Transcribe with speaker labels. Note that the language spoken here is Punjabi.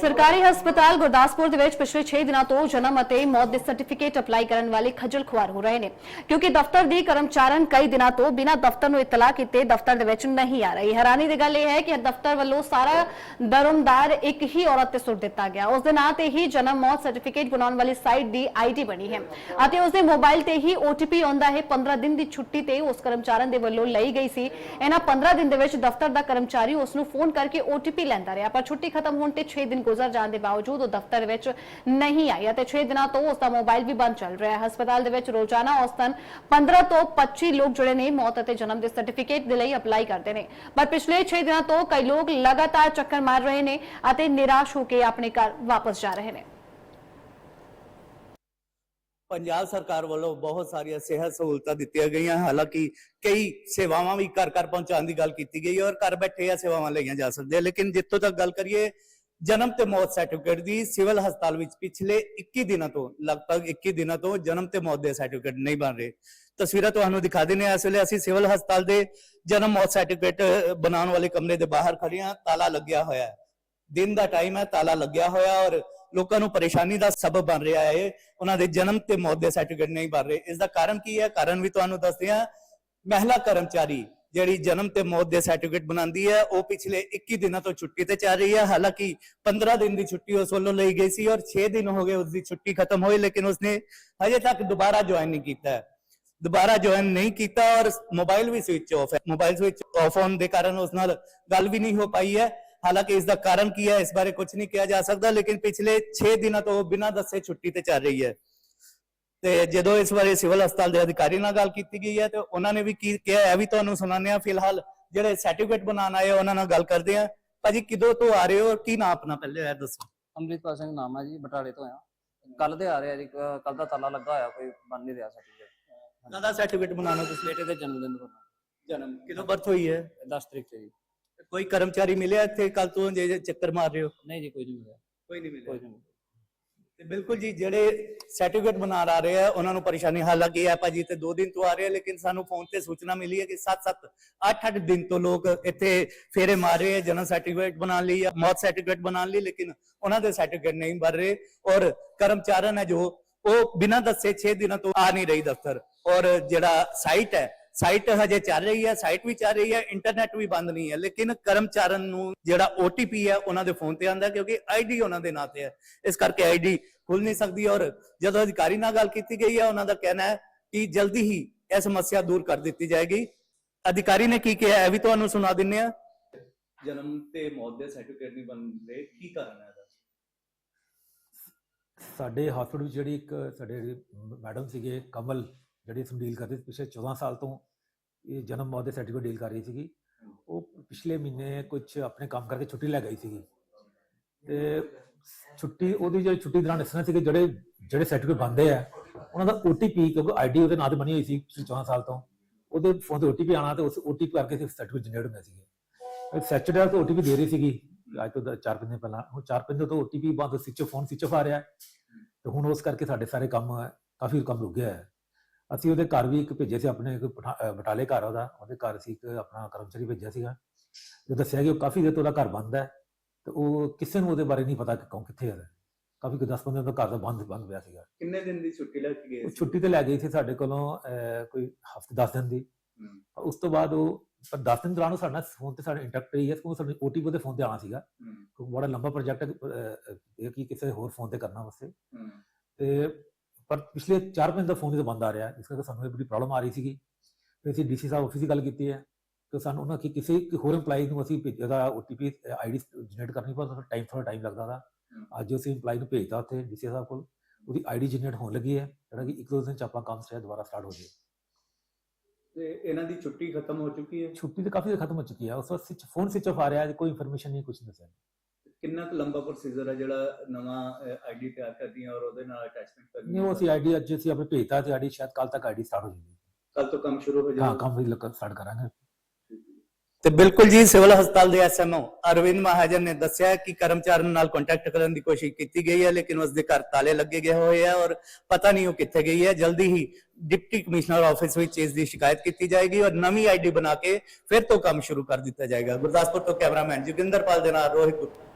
Speaker 1: ਸਰਕਾਰੀ ਹਸਪਤਾਲ ਗੁਰਦਾਸਪੁਰ ਦੇ ਵਿੱਚ ਪਿਛਲੇ 6 ਦਿਨਾਂ ਤੋਂ ਜਨਮ ਅਤੇ ਮੌਤ ਦੇ ਸਰਟੀਫਿਕੇਟ ਅਪਲਾਈ ਕਰਨ ਵਾਲੇ ਖੱਜਲ ਖੁਆਰ ਹੋ ਰਹੇ ਨੇ। ਕਿਉਂਕਿ ਦਫ਼ਤਰ ਦੀ ਕਰਮਚਾਰਨ ਕਈ ਦਿਨਾਂ ਤੋਂ ਬਿਨਾਂ ਦਫ਼ਤਰ ਨੂੰ ਇਤਲਾਹ ਕੀਤੇ ਦਫ਼ਤਰ ਦੇ ਵਿੱਚ ਨਹੀਂ ਆ ਰਹੀ। ਹੈਰਾਨੀ ਦੀ ਗੱਲ ਇਹ ਹੈ ਕਿ ਦਫ਼ਤਰ ਵੱਲੋਂ ਸਾਰਾ ਦਰਮਦਾਰ ਇੱਕ ਹੀ ਔਰਤ ਤੇ ਸੁੱਟ ਦਿੱਤਾ ਗਿਆ। ਉਸ ਦੇ ਨਾਂ ਤੇ ਹੀ ਜਨਮ ਮੌਤ ਸਰਟੀਫਿਕੇਟ ਬਣਾਉਣ ਵਾਲੀ ਸਾਈਟ ਦੀ ਆਈਡੀ ਬਣੀ ਹੈ ਅਤੇ ਉਸ ਦੇ ਮੋਬਾਈਲ ਤੇ ਹੀ OTP ਆਉਂਦਾ ਹੈ। 15 ਦਿਨ ਦੀ ਛੁੱਟੀ ਤੇ ਉਸ ਕਰਮਚਾਰਨ ਦੇ ਵੱਲੋਂ ਲਈ ਗਈ ਸੀ। ਇਹਨਾਂ 15 ਦਿਨ ਦੇ ਵਿੱਚ ਦਫ਼ਤਰ ਦਾ ਕਰਮਚਾਰੀ ਉਸ ਨੂੰ ਫੋਨ ਕਰਕੇ OTP ਲੈਂਦਾ ਰਿਹਾ। ਪਰ ਛੁੱਟੀ ਖਤਮ ਹੋਣ ਤੇ 6 ਦਿਨ ਗੁਜ਼ਰ ਜਾਣ ਦੇ ਬਾਵਜੂਦ ਉਹ ਦਫ਼ਤਰ ਵਿੱਚ ਨਹੀਂ ਆਈ ਅਤੇ 6 ਦਿਨਾਂ ਤੋਂ ਉਸ ਦਾ ਮੋਬਾਈਲ ਵੀ ਬੰਦ ਚੱਲ ਰਿਹਾ ਹੈ। ਹਸਪਤਾਲ ਦੇ ਵਿੱਚ ਰੋਜ਼ਾਨਾ ਔਸਤਨ 15 ਤੋਂ 25 ਲੋਕ ਜਿਹੜੇ ਨੇ ਮੌਤ ਅਤੇ ਜਨਮ ਦੇ ਸਰਟੀਫਿਕੇਟ ਦੇ ਲਈ ਅਪਲਾਈ ਕਰਦੇ ਨੇ। ਪਰ ਪਿਛਲੇ 6 ਦਿਨਾਂ ਤੋਂ ਕਈ ਲੋਕ ਲਗਾਤਾਰ ਚੱਕਰ ਮਾਰ ਰਹੇ ਨੇ ਅਤੇ ਨਿਰਾਸ਼ ਹੋ ਕੇ ਆਪਣੇ ਘਰ ਵਾਪਸ ਜਾ ਰਹੇ ਨੇ।
Speaker 2: ਪੰਜਾਬ ਸਰਕਾਰ ਵੱਲੋਂ ਬਹੁਤ ਸਾਰੀਆਂ ਸਿਹਤ ਸਹੂਲਤਾਂ ਦਿੱਤੀਆਂ ਗਈਆਂ। ਹਾਲਾਂਕਿ ਕਈ ਸੇਵਾਵਾਂ ਵੀ ਘਰ ਘਰ ਪਹੁੰਚਾਉਣ ਦੀ ਗੱਲ ਕੀਤੀ ਗਈ ਔਰ ਘਰ ਬੈਠੇ ਆ ਸੇਵਾਵਾਂ ਲਈਆਂ ਜਾ ਸਕਦੀਆਂ। ਲੇਕਿਨ ਜਿੱਥੋਂ ਤੱਕ ਗੱਲ ਕਰੀਏ ਜਨਮ ਤੇ ਮੌਤ ਸਰਟੀਫਿਕੇਟ ਦੀ ਸਿਵਲ ਹਸਪਤਾਲ ਵਿੱਚ ਪਿਛਲੇ 21 ਦਿਨਾਂ ਤੋਂ, ਲਗਭਗ 21 ਦਿਨਾਂ ਤੋਂ ਜਨਮ ਤੇ ਮੌਤ ਦੇ ਸਰਟੀਫਿਕੇਟ ਨਹੀਂ ਬਣ ਰਹੇ। ਤਸਵੀਰਾਂ ਤੁਹਾਨੂੰ ਦਿਖਾ ਦਿੰਦੇ ਹਾਂ। ਇਸ ਵੇਲੇ ਅਸੀਂ ਸਿਵਲ ਹਸਪਤਾਲ ਦੇ ਜਨਮ ਮੌਤ ਸਰਟੀਫਿਕੇਟ ਬਣਾਉਣ ਵਾਲੇ ਕਮਰੇ ਦੇ ਬਾਹਰ ਖੜੇ ਹਾਂ। ਤਾਲਾ ਲੱਗਿਆ ਹੋਇਆ ਹੈ। ਦਿਨ ਦਾ ਟਾਈਮ ਹੈ, ਤਾਲਾ ਲੱਗਿਆ ਹੋਇਆ ਔਰ ਲੋਕਾਂ ਨੂੰ ਪਰੇਸ਼ਾਨੀ ਦਾ ਸਬਬ ਬਣ ਰਿਹਾ ਹੈ। ਉਹਨਾਂ ਦੇ ਜਨਮ ਤੇ ਮੌਤ ਦੇ ਸਰਟੀਫਿਕੇਟ ਨਹੀਂ ਬਣ ਰਹੇ। ਇਸ ਦਾ ਕਾਰਨ ਕੀ ਹੈ? ਕਾਰਨ ਵੀ ਤੁਹਾਨੂੰ ਦੱਸਦੇ ਹਾਂ। ਮਹਿਲਾ ਕਰਮਚਾਰੀ ਜਿਹੜੀ ਜਨਮ ਤੇ ਮੌਤ ਦੇ ਸਰਟੀਫਿਕੇਟ ਬਣਾਉਂਦੀ ਹੈ, ਉਹ ਪਿਛਲੇ 21 ਦਿਨਾਂ ਤੋਂ ਛੁੱਟੀ ਤੇ ਚੱਲ ਰਹੀ ਹੈ। ਹਾਲਾਂਕਿ 15 ਦਿਨ ਦੀ ਛੁੱਟੀ ਉਸ ਵੱਲੋਂ ਲਈ ਗਈ ਸੀ ਔਰ 6 ਦਿਨ ਹੋ ਗਏ ਉਸ ਦੀ ਛੁੱਟੀ ਖਤਮ ਹੋਈ, ਲੇਕਿਨ ਉਸਨੇ ਹਜੇ ਤੱਕ ਦੁਬਾਰਾ ਜੁਆਇਨ ਨਹੀਂ ਕੀਤਾ ਹੈ। ਦੁਬਾਰਾ ਜੁਆਇਨ ਨਹੀਂ ਕੀਤਾ ਔਰ ਮੋਬਾਈਲ ਵੀ ਸਵਿਚ ਆਫ ਹੈ। ਮੋਬਾਈਲ ਸਵਿਚ ਆਫ ਹੋਣ ਦੇ ਕਾਰਨ ਉਸ ਨਾਲ ਗੱਲ ਵੀ ਨਹੀਂ ਹੋ ਪਾਈ ਹੈ। ਹਾਲਾਂਕਿ ਇਸ ਦਾ ਕਾਰਨ ਕੀ ਹੈ, ਇਸ ਬਾਰੇ ਕੁਝ ਨਹੀਂ ਕਿਹਾ ਜਾ ਸਕਦਾ, ਲੇਕਿਨ ਪਿਛਲੇ 6 ਦਿਨਾਂ ਤੋਂ ਉਹ ਬਿਨਾਂ ਦੱਸੇ ਛੁੱਟੀ ਤੇ ਚੱਲ ਰਹੀ ਹੈ। ਤੇ ਜਦੋਂ ਇਸ ਬਾਰੇ ਸਿਵਲ ਹਸਪਤਾਲ ਦੇ ਅਧਿਕਾਰੀ ਨਾਲ ਗੱਲ ਕੀਤੀ ਗਈ ਹੈ ਤੇ ਉਹਨਾਂ ਨੇ ਵੀ ਕੀ ਕਿਹਾ ਹੈ ਵੀ ਤੁਹਾਨੂੰ ਸੁਣਾਉਂਦੇ ਆ ਫਿਲਹਾਲ ਜਿਹੜੇ ਸਰਟੀਫਿਕੇਟ ਬਣਾਉਣ ਆਏ ਉਹਨਾਂ ਨਾਲ ਗੱਲ ਕਰਦੇ ਆ ਭਾਜੀ ਕਿਦੋਂ ਤੋਂ ਆ ਰਹੇ ਹੋ? ਕੀ ਨਾਮ ਆਪਣਾ ਪਹਿਲੇ ਇਹ ਦੱਸੋ?
Speaker 3: ਅੰਮ੍ਰਿਤਪਾਲ ਸਿੰਘ ਨਾਮ ਹੈ ਜੀ ਬਟਾਲੇ ਤੋਂ ਆ। ਕੱਲ ਦੇ ਆ ਰਿਹਾ ਜੀ ਕੱਲ ਦਾ ਤਾਲਾ ਲੱਗਾ ਹੋਇਆ ਕੋਈ ਬਣ ਨਹੀਂ ਰਿਹਾ ਸਰਟੀਫਿਕੇਟ
Speaker 2: ਕਾਹਦਾ ਸਰਟੀਫਿਕੇਟ ਬਣਾਉਣਾ ਤੁਸੀਂ?
Speaker 3: ਬੇਟੇ ਦੇ ਜਨਮ ਦਿਨ ਤੋਂ।
Speaker 2: ਜਨਮ ਕਿਦੋਂ ਬਰਥ ਹੋਈ ਹੈ?
Speaker 3: 10 ਤਰੀਕ ਤੇ ਜੀ।
Speaker 2: ਕੋਈ ਕਰਮਚਾਰੀ ਮਿਲਿਆ ਇੱਥੇ ਕੱਲ ਤੋਂ ਜੇ ਚੱਕਰ ਮਾਰ ਰਹੇ ਹੋ?
Speaker 3: ਨਹੀਂ ਜੀ ਕੋਈ ਨਹੀਂ ਮਿਲਿਆ।
Speaker 2: ਕੋਈ ਨਹੀਂ
Speaker 3: ਕੋਈ ਨਹੀਂ ਮਿਲਿਆ।
Speaker 2: ਤੇ ਬਿਲਕੁਲ ਜੀ, ਜਿਹੜੇ ਸਰਟੀਫਿਕੇਟ ਬਣਾ ਆ ਰਹੇ ਆ, ਉਹਨਾਂ ਨੂੰ ਪਰੇਸ਼ਾਨੀ, ਹਾਲਾਂਕਿ ਹੈ ਭਾਜੀ ਤੇ 2 ਦਿਨ ਤੋਂ ਆ ਰਹੇ ਆ, ਲੇਕਿਨ ਸਾਨੂੰ ਫੋਨ ਤੇ ਸੂਚਨਾ ਮਿਲੀ ਹੈ ਕਿ 7-7 8-8 ਦਿਨ ਤੋਂ ਲੋਕ ਇੱਥੇ ਫੇਰੇ ਮਾਰ ਰਹੇ ਆ ਜਨਮ ਸਰਟੀਫਿਕੇਟ ਬਣਾਉਣ ਲਈ ਜਾਂ ਮੌਤ ਸਰਟੀਫਿਕੇਟ ਬਣਾਉਣ ਲਈ, ਲੇਕਿਨ ਉਹਨਾਂ ਦੇ ਸਰਟੀਫਿਕੇਟ ਨਹੀਂ ਬਣ ਰਹੇ ਔਰ ਕਰਮਚਾਰਨ ਹੈ ਜੋ, ਉਹ ਬਿਨਾਂ ਦੱਸੇ 6 ਦਿਨਾਂ ਤੋਂ ਆ ਨਹੀਂ ਰਹੀ ਦਫ਼ਤਰ ਔਰ ਜਿਹੜਾ ਸਾਈਟ ਹੈ ਸਾਈਟ ਹਜੇ ਚੱਲ ਰਹੀ ਹੈ ਸਾਈਟ ਵੀ ਚੱਲ ਰਹੀ ਹੈ ਇੰਟਰਨੈਟ ਵੀ ਬੰਦ ਨਹੀਂ ਹੈ। ਲੇਕਿਨ ਕਰਮਚਾਰਨ ਨੂੰ ਜਿਹੜਾ OTP ਹੈ ਉਹਨਾਂ ਦੇ ਫੋਨ ਤੇ ਆਂਦਾ ਕਿਉਂਕਿ ਆਈਡੀ ਉਹਨਾਂ ਦੇ ਨਾਂ ਤੇ ਹੈ। ਇਸ ਕਰਕੇ ਆਈਡੀ ਖੁੱਲ ਨਹੀਂ ਸਕਦੀ ਔਰ ਜਦੋਂ ਅਧਿਕਾਰੀ ਨਾਲ ਗੱਲ ਕੀਤੀ ਗਈ ਹੈ ਉਹਨਾਂ ਦਾ ਕਹਿਣਾ ਹੈ ਕਿ ਜਲਦੀ ਹੀ ਇਹ ਸਮੱਸਿਆ ਦੂਰ ਕਰ ਦਿੱਤੀ ਜਾਏਗੀ। ਅਧਿਕਾਰੀ ਨੇ ਕੀ ਕਿਹਾ ਹੈ ਵੀ ਤੁਹਾਨੂੰ ਸੁਣਾ ਦਿੰਨੇ ਆ ਜਨਮ ਤੇ ਮੌਤ ਦੇ ਸਰਟੀਫਿਕੇਟ ਨਹੀਂ ਬਣ ਰਹੇ ਕੀ ਕਾਰਨ ਹੈ ਇਹਦਾ?
Speaker 4: ਸਾਡੇ ਹਸਪੀਟਲ ਵਿੱਚ ਜਿਹੜੀ ਇੱਕ ਸਾਡੇ ਮੈਡਮ ਸੀਗੇ ਕਮਲ ਜਿਹੜੀ ਇਸ ਨੂੰ ਡੀਲ ਕਰਦੇ ਸੀ, ਪਿਛਲੇ 14 ਸਾਲ ਤੋਂ ਇਹ ਜਨਮ ਮੌਤ ਦੇ ਸਰਟੀਫਿਕੇਟ ਡੀਲ ਕਰ ਰਹੀ ਸੀਗੀ। ਉਹ ਪਿਛਲੇ ਮਹੀਨੇ ਕੁਝ ਆਪਣੇ ਕੰਮ ਕਰਕੇ ਛੁੱਟੀ ਲੈ ਗਈ ਸੀਗੀ। ਤੇ ਛੁੱਟੀ, ਉਹਦੀ ਜਿਹੜੀ ਛੁੱਟੀ ਦੌਰਾਨ ਇਸ ਤਰ੍ਹਾਂ ਸੀ ਕਿ ਜਿਹੜੇ ਜਿਹੜੇ ਸਰਟੀਫਿਕੇਟ ਬੰਦੇ ਆ, ਉਹਨਾਂ ਦਾ OTP ਕਿਉਂਕਿ ਆਈਡੀ ਉਹਦੇ ਨਾਂ ਤੇ ਬਣੀ ਹੋਈ ਸੀ ਪਿਛਲੇ 14 ਸਾਲ ਤੋਂ। ਉਹਦੇ ਫੋਨ ਤੇ OTP ਆਣਾ ਤੇ ਉਸ OTP ਕਰਕੇ ਫਿਰ ਸਰਟੀਫਿਕੇਟ ਜਨਰੇਟ ਹੁੰਦੇ ਸੀਗੇ। ਸੈਚਰਡੇ ਤੋਂ OTP ਦੇ ਰਹੀ ਸੀਗੀ। ਅੱਜ ਤੋਂ 4 ਦਿਨ ਪਹਿਲਾਂ ਉਹ 4 ਦਿਨ ਤੋਂ OTP ਬੰਦ ਸਵਿਚ ਫੋਨ ਸਵਿਚ ਆ ਰਿਹਾ ਹੈ। ਤੇ ਹੁਣ ਉਸ ਕਰਕੇ ਸਾਡੇ ਸਾਰੇ ਕੰਮ, ਕਾਫੀ ਕੰਮ ਰੁਕ ਗਿਆ ਹੈ। ਅਸੀਂ ਉਹਦੇ ਘਰ ਵੀ ਇੱਕ ਭੇਜੇ ਸੀ ਆਪਣੇ ਬਟਾਲੇ ਘਰ ਉਹਦਾ। ਉਹਦੇ ਘਰ ਅਸੀਂ ਇੱਕ ਆਪਣਾ ਕਰਮਚਾਰੀ ਭੇਜਿਆ ਸੀਗਾ। ਜੋ ਦੱਸਿਆ ਕਿ ਉਹ ਕਾਫੀ ਦੇਰ ਤੋਂ ਉਹਦਾ ਘਰ ਬੰਦ ਹੈ। ਤੇ ਉਹ ਕਿਸੇ ਨੂੰ ਉਹਦੇ ਬਾਰੇ ਨਹੀਂ ਪਤਾ ਕਿ ਕੌਣ ਕਿੱਥੇ ਹੈ ਕਾਫੀ 10 15 ਦਿਨ ਤੋਂ ਘਰ ਦਾ ਬੰਦ ਬੰਦ ਪਿਆ ਸੀਗਾ।
Speaker 2: ਕਿੰਨੇ ਦਿਨ ਦੀ ਛੁੱਟੀ ਲੈ ਕੇ ਗਏ
Speaker 4: ਛੁੱਟੀ ਤੇ ਲੈ ਗਈ ਸੀ ਸਾਡੇ ਕੋਲੋਂ ਕੋਈ ਹਫ਼ਤੇ 10 ਦਿਨ ਦੀ। ਉਸ ਤੋਂ ਬਾਅਦ ਉਹ ਪਰ 10 ਦਿਨ ਦੌਰਾਨ ਉਹ ਸਾਡੇ ਫੋਨ ਤੇ ਸਾਡੇ ਇੰਟਰੈਕਟ ਰਹੀ ਹੈ ਕਿਉਂਕਿ ਸਾਡੇ OTP ਉਹਦੇ ਫੋਨ ਤੇ ਆਣਾ ਸੀਗਾ। ਕਿਉਂਕਿ ਬੜਾ ਲੰਬਾ ਪ੍ਰੋਜੈਕਟ ਹੈ ਇਹ ਕਿ ਕਿਸੇ ਹੋਰ ਫੋਨ ਤੇ ਕਰਨਾ ਵਾਸਤੇ। ਤੇ ਪਰ ਪਿਛਲੇ 4 ਮਹੀਨੇ ਦਾ ਫੋਨ ਤੇ ਬੰਦ ਆ ਰਿਹਾ ਇਸ ਕਰਕੇ ਸਾਨੂੰ ਇਹ ਬੜੀ ਪ੍ਰੋਬਲਮ ਆ ਰਹੀ ਸੀਗੀ ਫਿਰ ਅਸੀਂ ਡੀਸੀ ਸਾਹਿਬ ਆਫਿਸ ਦੀ ਗੱਲ ਕੀਤੀ ਹੈ ਕਿ ਸਾਨੂੰ ਉਹਨਾਂ ਕਿ ਕਿਸੇ ਇੱਕ ਹੋਰ EMPLOYE ਨੂੰ ਅਸੀਂ ਭੇਜਿਆ ਦਾ OTP ਆਈਡੀ ਜਨਰੇਟ ਕਰਨੀ ਪਊ ਥੋੜਾ ਟਾਈਮ ਥੋੜਾ ਟਾਈਮ ਲੱਗਦਾ ਦਾ
Speaker 2: ਹਮ।
Speaker 4: ਅੱਜ ਅਸੀਂ EMPLOYE ਨੂੰ ਭੇਜਤਾ ਉੱਥੇ ਡੀਸੀ ਸਾਹਿਬ ਕੋਲ ਉਹਦੀ ਆਈਡੀ ਜਨਰੇਟ ਹੋਣ ਲੱਗੀ ਹੈ ਜਿਹੜਾ ਕਿ ਇੱਕ ਦੋ ਦਿਨ ਚ ਆਪਣਾ ਕੰਮ ਸ਼ਾਇਦ ਦੁਬਾਰਾ ਸਟਾਰਟ ਹੋ ਜਾਏ
Speaker 2: ਤੇ ਇਹਨਾਂ ਦੀ ਛੁੱਟੀ ਖਤਮ ਹੋ ਚੁੱਕੀ ਹੈ
Speaker 4: ਛੁੱਟੀ ਤਾਂ ਕਾਫੀ ਖਤਮ ਹੋ ਚੁੱਕੀ ਹੈ ਉਸ ਵਕਤ ਫੋਨ ਸਵਿਚ ਆਫ ਆ ਰਿਹਾ ਹੈ ਕੋਈ ਇਨਫੋਰਮੇਸ਼ਨ ਨਹੀਂ ਕੁਝ ਦੱਸਿਆ
Speaker 2: ਕਿੰਨਾ ਕੁ ਲੰਬਾ ਪ੍ਰੋਸੀਜਰ ਹੈ ਜਿਹੜਾ ਨਵਾਂ ਆਈਡੀ ਤਿਆਰ ਕਰਦੀ ਹੈ ਔਰ ਉਹਦੇ ਨਾਲ ਅਟੈਚਮੈਂਟ ਕਰਨੀ
Speaker 4: ਨਹੀਂ ਉਹ ਅਸੀਂ ਆਈਡੀ ਅੱਜ ਅਸੀਂ ਆਪਣੇ ਭੇਜਤਾ ਤੇ ਆਈਡੀ ਸ਼ਾਇਦ ਕੱਲ ਤੱਕ ਆਈਡੀ ਸਟਾਰਟ ਹੋ ਜਾਏਗੀ।
Speaker 2: ਕੱਲ ਤੋਂ ਕੰਮ ਸ਼ੁਰੂ ਹੋ
Speaker 4: ਹਾਂ
Speaker 2: ਜਾਏਗਾ।
Speaker 4: ਕੰਮ ਵੀ ਸਟਾਰਟ ਕਰਾਂਗੇ।
Speaker 2: ਤੇ ਬਿਲਕੁਲ ਜੀ ਸਿਵਲ ਹਸਪਤਾਲ ਦੇ ਐਸਐਮਓ ਅਰਵਿੰਦ ਮਹਾਜਨ ਨੇ ਦੱਸਿਆ ਕਿ ਕਰਮਚਾਰੀਆਂ ਨਾਲ ਕੰਟੈਕਟ ਕਰਨ ਦੀ ਕੋਸ਼ਿਸ਼ ਕੀਤੀ ਗਈ ਹੈ ਲੇਕਿਨ ਉਸ ਦੇ ਘਰ ਤਾਲੇ ਲੱਗੇ ਗਏ ਹੋਏ ਆ ਔਰ ਪਤਾ ਨਹੀਂ ਉਹ ਕਿੱਥੇ ਗਈ ਹੈ। ਜਲਦੀ ਹੀ ਡਿਪਟੀ ਕਮਿਸ਼ਨਰ ਆਫਿਸ ਵਿੱਚ ਇਸ ਦੀ ਸ਼ਿਕਾਇਤ ਕੀਤੀ ਜਾਏਗੀ ਔਰ ਨਵੀਂ ਆਈਡੀ ਬਣਾ ਕੇ ਫਿਰ ਤੋਂ ਕੰਮ ਸ਼ੁਰੂ ਕਰ ਦਿੱਤਾ ਜਾਏਗਾ। ਗੁਰਦਾਸਪੁਰ ਤੋਂ ਕੈਮਰਾਮੈਨ ਜੋਗਿੰਦਰਪਾਲ ਦੇ ਨਾਲ ਰੋਹਿਤ ਗੁਪਤਾ।